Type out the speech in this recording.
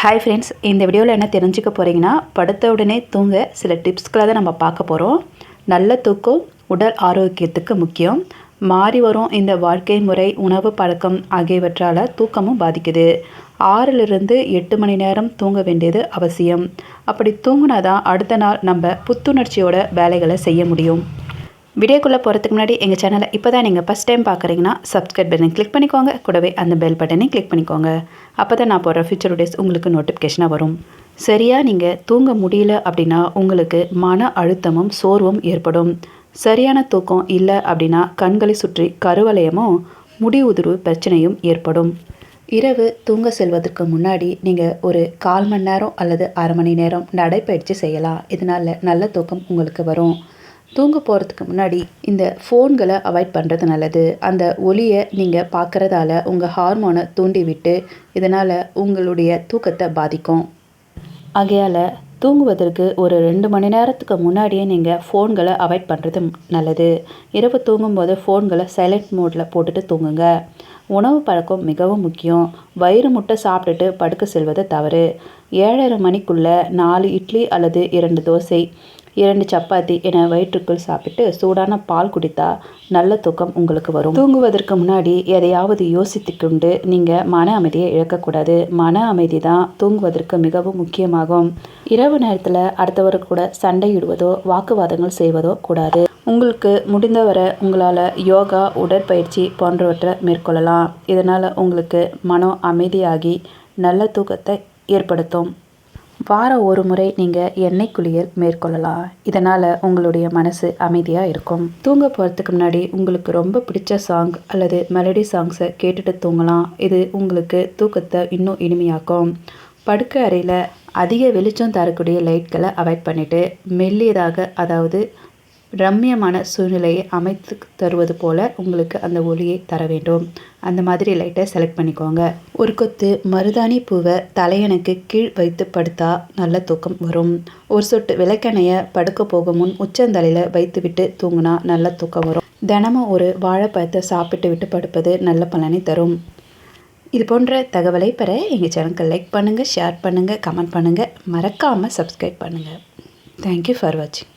Hi friends இந்த வீடியோவில் என்ன தெரிஞ்சுக்க போகிறீங்கன்னா படுத்த உடனே தூங்க சில டிப்ஸ்களை தான் நம்ம பார்க்க போகிறோம் நல்ல தூக்கம் உடல் ஆரோக்கியத்துக்கு முக்கியம். மாறி வரும் இந்த வாழ்க்கை முறை உணவு பழக்கம் ஆகியவற்றால் தூக்கமும் பாதிக்குது. ஆறிலிருந்து எட்டு மணி நேரம் தூங்க வேண்டியது அவசியம். அப்படி தூங்கினா தான் அடுத்த நாள் நம்ம புத்துணர்ச்சியோட வேலைகளை செய்ய முடியும். வீடியோக்குள்ளே போகிறதுக்கு முன்னாடி எங்கள் சேனலை இப்போ தான் நீங்கள் ஃபஸ்ட் டைம் பார்க்குறீங்கன்னா சப்ஸ்கிரைப் பட்டன் கிளிக் பண்ணிக்கோங்க. கூடவே அந்த பெல் பட்டனையும் கிளிக் பண்ணிக்கோங்க. அப்போ தான் நான் போகிற ஃபியூச்சர் டேஸ் உங்களுக்கு நோட்டிஃபிகேஷனாக வரும். சரியாக நீங்கள் தூங்க முடியல அப்படின்னா உங்களுக்கு மன அழுத்தமும் சோர்வும் ஏற்படும். சரியான தூக்கம் இல்லை அப்படின்னா கண்களை சுற்றி கருவளையமும் முடி உதிர்வு பிரச்சனையும் ஏற்படும். இரவு தூங்க செல்வதற்கு முன்னாடி நீங்கள் ஒரு கால் மணி நேரம் அல்லது அரை மணி நேரம் நடைப்பயிற்சி செய்யலாம். இதனால் நல்ல தூக்கம் உங்களுக்கு வரும். தூங்க போகிறதுக்கு முன்னாடி இந்த ஃபோன்களை அவாய்ட் பண்ணுறது நல்லது. அந்த ஒளியை நீங்கள் பார்க்குறதால உங்கள் ஹார்மோனை தூண்டி விட்டு இதனால் உங்களுடைய தூக்கத்தை பாதிக்கும். ஆகையால் தூங்குவதற்கு ஒரு ரெண்டு மணி நேரத்துக்கு முன்னாடியே நீங்கள் ஃபோன்களை அவாய்ட் பண்ணுறது நல்லது. இரவு தூங்கும்போது ஃபோன்களை சைலண்ட் மோடில் போட்டுட்டு தூங்குங்க. உணவு பழக்கம் மிகவும் முக்கியம். வயிறு முட்டை சாப்பிட்டுட்டு படுக்க செல்வது தவறு. ஏழரை மணிக்குள்ளே நாலு இட்லி அல்லது இரண்டு தோசை இரண்டு சப்பாத்தி என வயிற்றுக்குள் சாப்பிட்டு சூடான பால் குடித்தா நல்ல தூக்கம் உங்களுக்கு வரும். தூங்குவதற்கு முன்னாடி எதையாவது யோசித்து கொண்டு நீங்கள் மன அமைதியை இழக்கக்கூடாது. மன அமைதி தான் தூங்குவதற்கு மிகவும் முக்கியமாகும். இரவு நேரத்தில் அடுத்தவர் கூட சண்டையிடுவதோ வாக்குவாதங்கள் செய்வதோ கூடாது. உங்களுக்கு முடிந்தவரை உங்களால் யோகா உடற்பயிற்சி போன்றவற்றை மேற்கொள்ளலாம். இதனால் உங்களுக்கு மனம் அமைதியாகி நல்ல தூக்கத்தை ஏற்படுத்தும். வாரம் ஒரு முறை நீங்கள் எண்ணெய் குளியல் மேற்கொள்ளலாம். இதனால் உங்களுடைய மனசு அமைதியாக இருக்கும். தூங்க போகிறதுக்கு முன்னாடி உங்களுக்கு ரொம்ப பிடிச்ச சாங் அல்லது மெலடி சாங்ஸை கேட்டுட்டு தூங்கலாம். இது உங்களுக்கு தூக்கத்தை இன்னும் இனிமையாக்கும். படுக்கை அறையில் அதிக வெளிச்சம் தரக்கூடிய லைட்களை அவாய்ட் பண்ணிவிட்டு மெல்லியதாக அதாவது ரம்மியமான சூழ்நிலையை அமைத்து தருவது போல் உங்களுக்கு அந்த ஒளியை தர வேண்டும். அந்த மாதிரி லைட்டை செலக்ட் பண்ணிக்கோங்க. ஒரு கொத்து மருதாணி பூவை தலையணைக்கு கீழ் வைத்து படுத்தா நல்ல தூக்கம் வரும். ஒரு சொட்டு விளக்கெண்ணையை படுக்க போகும் முன் உச்சந்தலையில் வைத்து விட்டு தூங்கினா நல்ல தூக்கம் வரும். தினமும் ஒரு வாழைப்பழத்தை சாப்பிட்டு விட்டு படுப்பது நல்ல பலனை தரும். இது போன்ற தகவலை பெற எங்கள் சேனலுக்கு லைக் பண்ணுங்கள் ஷேர் பண்ணுங்கள் கமெண்ட் பண்ணுங்கள் மறக்காமல் சப்ஸ்கிரைப் பண்ணுங்கள் தேங்க்யூ ஃபார் வாட்சிங்